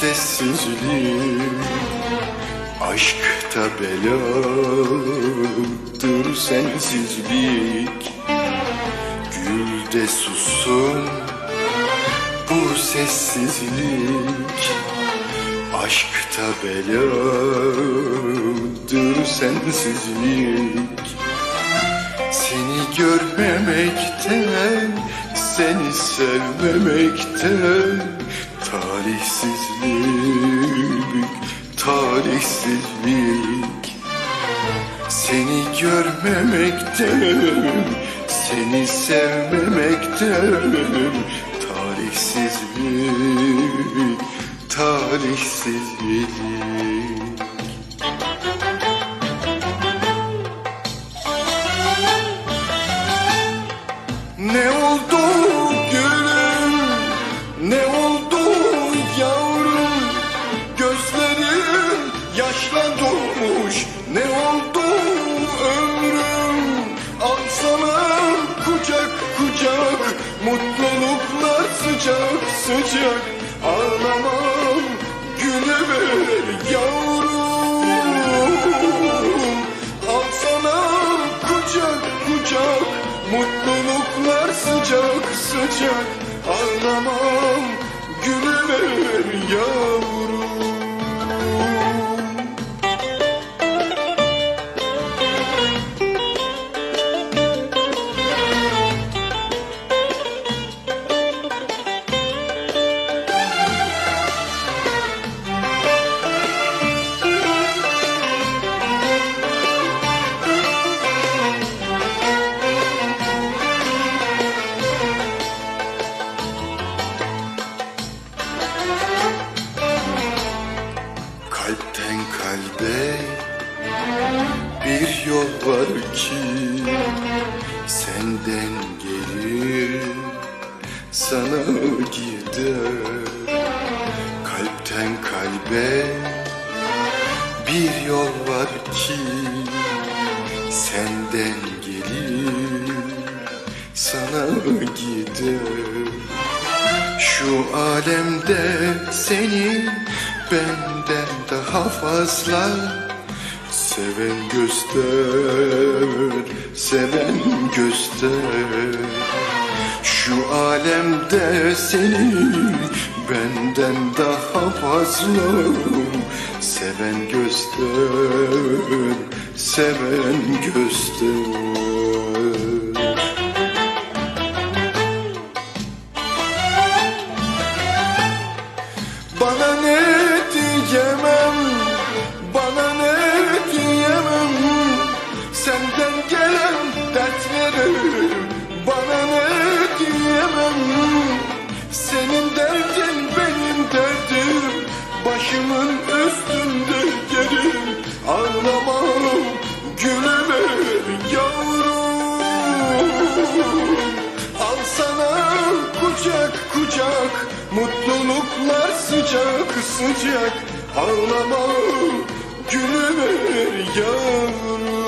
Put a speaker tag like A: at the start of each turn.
A: sensizlik Aşkta beladır sensizlik. Gülde sussun bu sessizlik. Aşkta beladır sensizlik. Seni görmemekten, seni sevmemekten Talihsizlik, talihsizlik. Seni görmemekten, seni sevmemekten. Talihsizlik, talihsizlik mutluluklar sıcak sıcak. Ağlamam gülüver yavrum. Al sana kucak kucak. Mutluluklar sıcak sıcak. Ağlamam gülüver yavrum Kalpten kalbe bir yol var ki Senden gelir sana gider. Kalpten kalbe bir yol var ki Senden gelir sana gider. Şu alemde seni benden daha fazla. Seven göster, seven göster. Şu alemde seni benden daha fazla. Seven göster, seven göster başımın üstünde yerim Ağlamam, gülüver yavrum. Al sana kucak kucak Mutluluklar sıcak sıcak. Ağlama gülüver yavrum